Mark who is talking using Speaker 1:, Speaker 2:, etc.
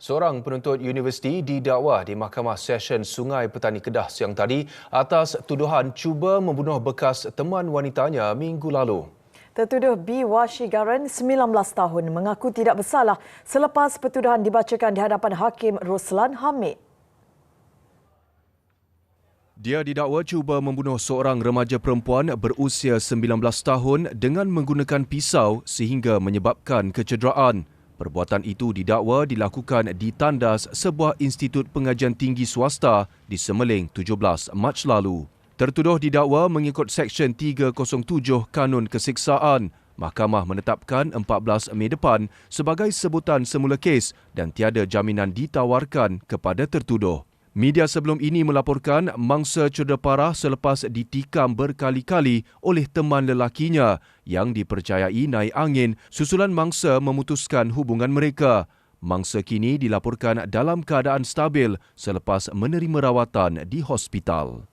Speaker 1: Seorang penuntut universiti didakwa di Mahkamah Session Sungai Petani Kedah siang tadi atas tuduhan cuba membunuh bekas teman wanitanya minggu lalu.
Speaker 2: Tertuduh B. Washigaran, 19 tahun, mengaku tidak bersalah selepas pertuduhan dibacakan di hadapan Hakim Roslan Hamid.
Speaker 1: Dia didakwa cuba membunuh seorang remaja perempuan berusia 19 tahun dengan menggunakan pisau sehingga menyebabkan kecederaan. Perbuatan itu didakwa dilakukan di tandas sebuah institut pengajian tinggi swasta di Semeling 17 Mac lalu. Tertuduh didakwa mengikut Seksyen 307 Kanun Kesiksaan. Mahkamah menetapkan 14 Mei depan sebagai sebutan semula kes dan tiada jaminan ditawarkan kepada tertuduh. Media sebelum ini melaporkan mangsa cedera parah selepas ditikam berkali-kali oleh teman lelakinya yang dipercayai naik angin susulan mangsa memutuskan hubungan mereka. Mangsa kini dilaporkan dalam keadaan stabil selepas menerima rawatan di hospital.